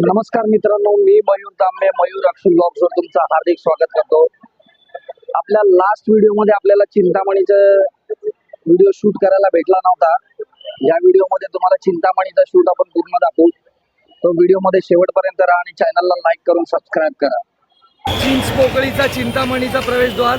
नमस्कार मित्रांनो मी मयूर तांबे मयूर अक्षु ब्लॉग्सवर तुमचं हार्दिक स्वागत करतो. आपल्या लास्ट व्हिडिओमध्ये आपल्याला चिंतामणीचा व्हिडिओ शूट करायला भेटला नव्हता. या व्हिडिओमध्ये तुम्हाला चिंतामणीचा शूट आपण पूर्ण दाखवू. तो व्हिडिओमध्ये शेवटपर्यंत राहा आणि चॅनलला लाईक करून सबस्क्राईब करा. चिंच पोकळीचा चिंतामणीचा प्रवेशद्वार.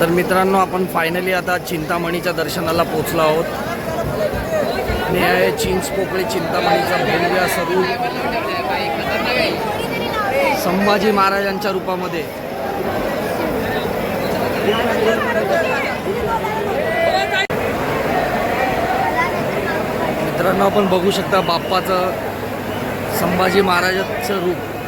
तर मित्रांनो आपण फायनली आता चिंतामणीच्या दर्शनाला पोचलो आहोत. आणि आहे चिंच पोकळी चिंतामणीचा भव्य स्वरूप संभाजी महाराजांच्या रूपामध्ये. मित्रांनो आपण बघू शकता बाप्पाचं संभाजी महाराजांचं रूप.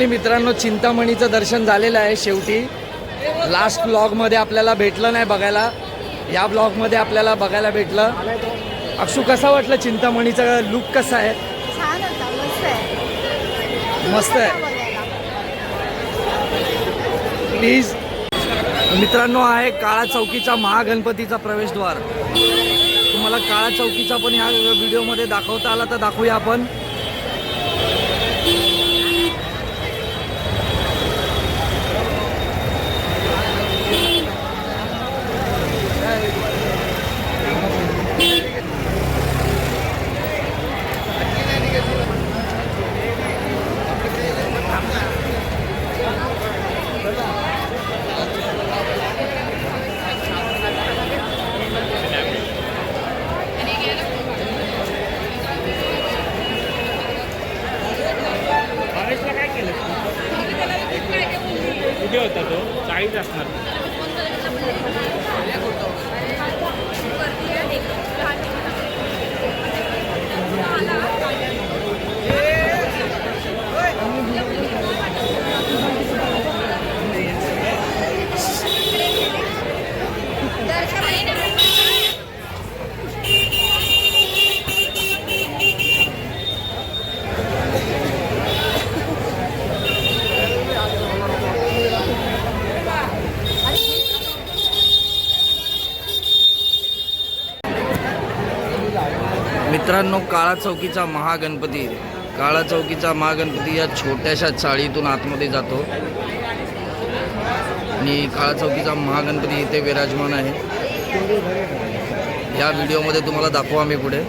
फायनली मित्रांनो चिंतामणीचं दर्शन झालेलं आहे शेवटी. लास्ट ब्लॉगमध्ये आपल्याला भेटलं नाही बघायला. या ब्लॉगमध्ये आपल्याला बघायला भेटलं. अक्षू कसा वाटलं चिंतामणीचा लुक कसा आहे? मस्त आहे. मस्त आहे. बघायला. प्लीज मित्रांनो आहे काळा चौकीचा महागणपतीचा प्रवेशद्वार. तुम्हाला काळा चौकीचा पण ह्या व्हिडिओमध्ये दाखवता आला तर दाखवूया आपण कुठे होता तो मित्रांनो काळा चौकीचा महागणपती. काळा चौकीचा महागणपती या छोट्याशा चाळीतून आतमध्ये जातो. आणि काळा चौकीचा महागणपती इथे विराजमान आहे. या व्हिडिओमध्ये तुम्हाला दाखवू आम्ही पुढे.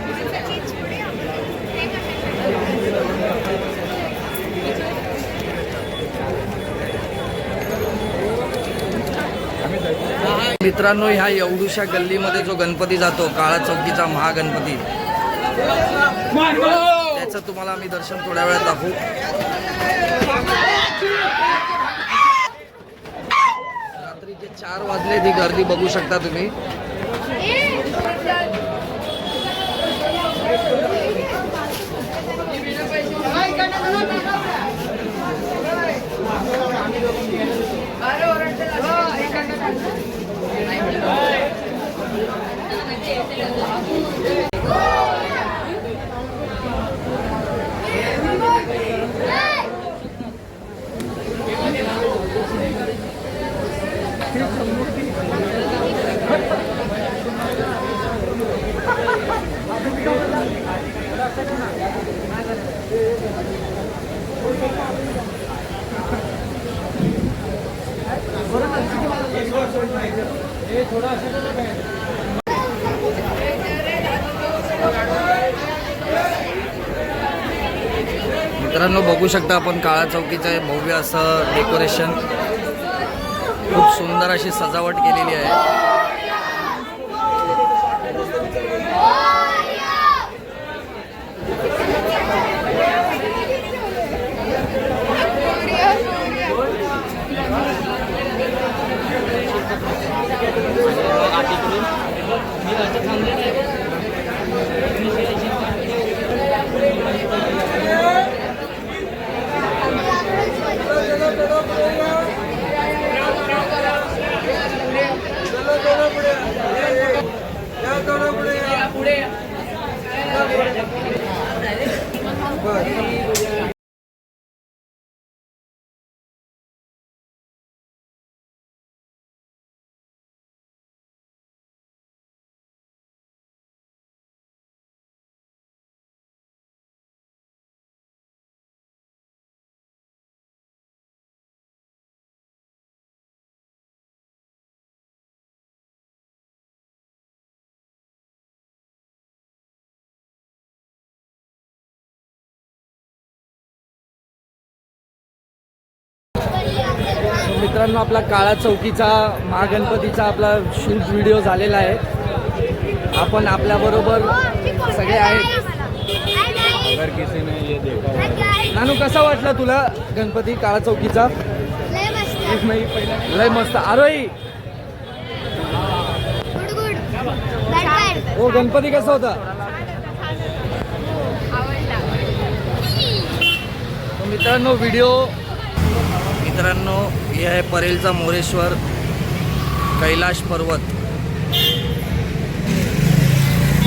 मित्रांनो ह्या एवढूशा गल्लीमध्ये जो गणपती जातो काळा चौकीचा महागणपती त्याचं तुम्हाला आम्ही दर्शन थोड्या वेळात दाखवू. रात्रीचे चार वाजले ती गर्दी बघू शकता तुम्ही मित्रांनो बघू शकता आपण काळा चौकीचं आहे भव्य असं डेकोरेशन खूप सुंदर अशी सजावट केलेली आहे. मित्रांनो आपला काळा चौकीचा महागणपतीचा आपला शूट व्हिडिओ झालेला आहे. आपण आपल्याबरोबर सगळे आहेत. नानू कसा वाटला तुला गणपती काळा चौकीचा? लय मस्त. आरोही! हो गणपती कसा होता? मित्रांनो व्हिडिओ मित्रांनो हे आहे परेलचा मोरेश्वर कैलाश पर्वत.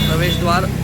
प्रवेशद्वार.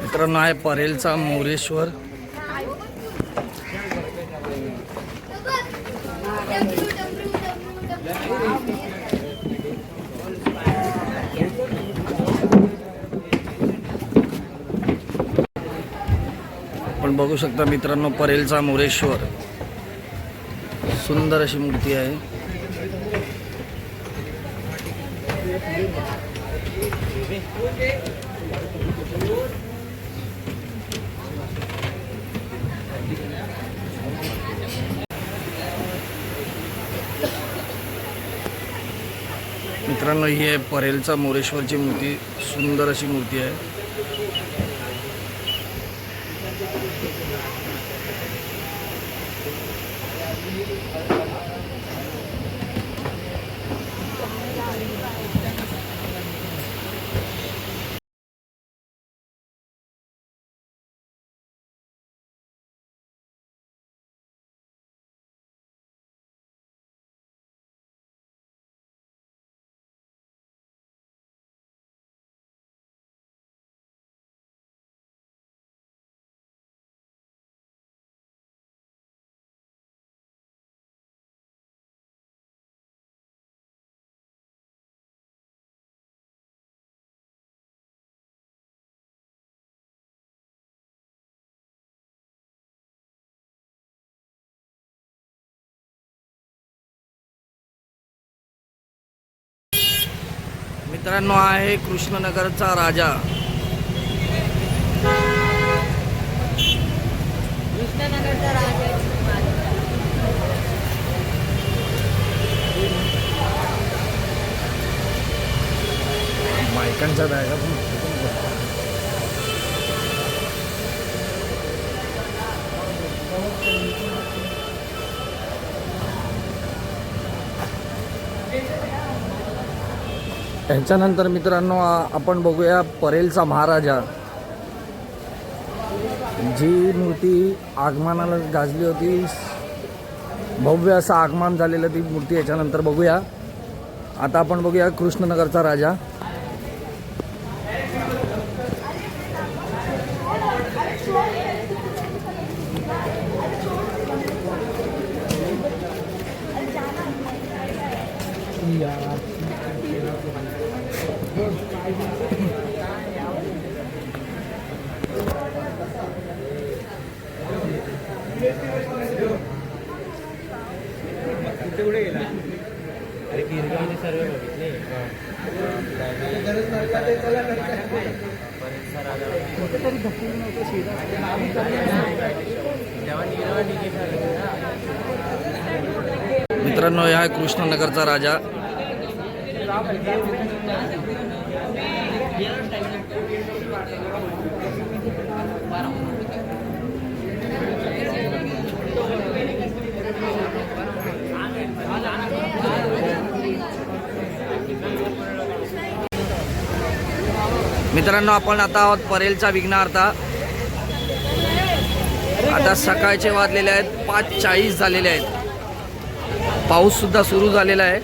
मित्रांनो आहे परेलचा मोरेश्वर. बघू शकता मित्रांनो परेलचा मोरेश्वर. सुंदर अशी मूर्ती आहे. मित्रांनो ही आहे परेलचा मोरेश्वरची मूर्ती. सुंदर अशी मूर्ती आहे. मित्रांनो आहे कृष्णनगरचा राजा. कृष्णनगरचा राजा बायकांच्या बॅगा पण ह्याच्यानंतर मित्रांनो आपण बघूया परेलचा महाराजा. जी मूर्ती आगमनाला गाजली होती भव्य असं आगमन झालेलं ती मूर्ती याच्यानंतर बघूया. आता आपण बघूया कृष्णनगरचा राजा. आम्ही सर्व बघितले. मित्रांनो हा कृष्णनगरचा राजा. मित्रांनो आपण आता आहोत परेलचा विघ्नार्था आता सकाळचे वाजलेले आहेत पाच चाळीस झालेले आहेत. पाऊस सुद्धा सुरू झालेला आहे.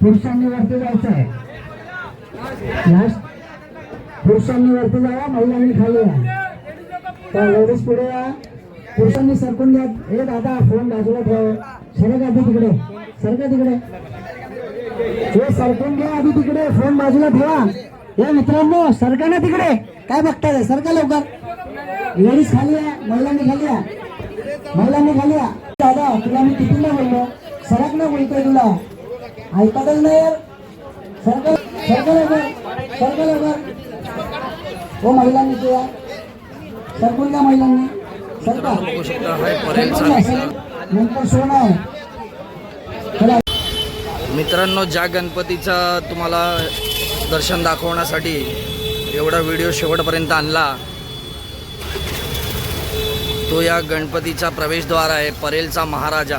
पुरुषांनी वरती जायचं आहे लास्ट पुरुषांनी वरती जावा महिलांनी खाली या तर लेडीज पुढे या पुरुषांनी सरकून घ्या हे दादा फोन बाजूला ठेव सरक आधी तिकडे सरका तिकडे हे सरकून घ्या आधी तिकडे फोन बाजूला ठेवा या मित्रांनो सरका ना तिकडे काय बघताय सरका लवकर लेडीज खाली या महिलांनी खाली या. महिलांनी खाली दादा तुला मी कितीला बोललो? सरक ना बोलतोय तुला. ऐकतच नाही यार. सरकार सरकार लवकर सरकार लवकर हो महिलांनी ते या. सरकून द्या महिलांनी. सरकार नंतर सोनं आहे चला. मित्रांनो ज्या गणपतीचा तुम्हाला दर्शन दाखवण्यासाठी एवढा व्हिडिओ शेवटपर्यंत आणला. तो या गणपतीचा प्रवेशद्वार आहे परेलचा महाराजा.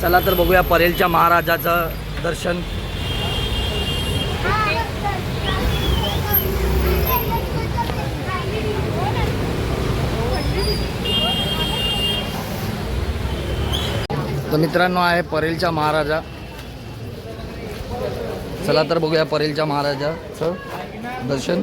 चला तर बघूया परेलच्या महाराजाचं दर्शन. तर मित्रांनो आहे परेलच्या महाराजा. चला तर बघूया परेलच्या महाराजाचं दर्शन.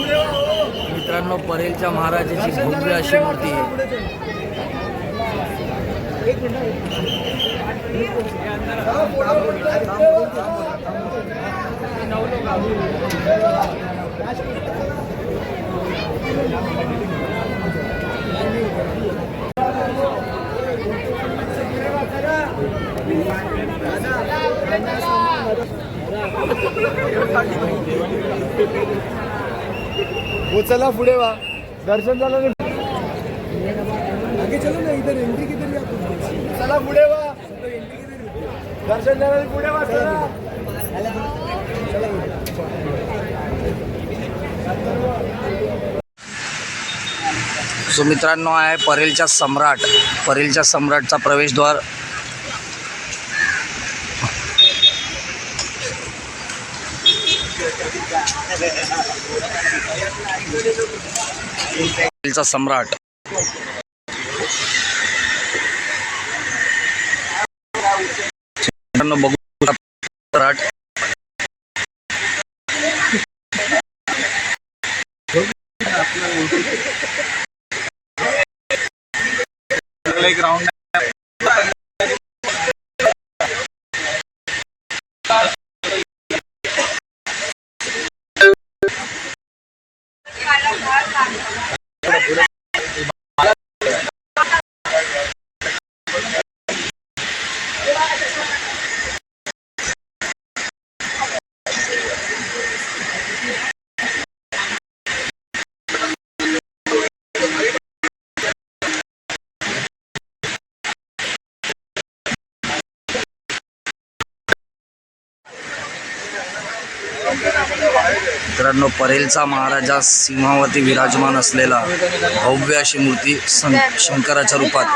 मित्रांनो परेलच्या महाराजाची भव्य अशी मूर्ती आहे. चला पुढे वा. दर्शन झालं नाही. आगे चलो ना इधर एंट्री किधर है आपको? चला पुढे वा. दर्शन झालं पुढे वा चला. सो मित्रांनो आहे परेलच्या सम्राट. परेलच्या सम्राटचा प्रवेशद्वार. हॉटेलचा सम्राट. मित्रांनो बघू मित्रांनो परेलचा महाराजा सिंहावरती विराजमान असलेला भव्य अशी मूर्ती सं शंकराच्या रूपात.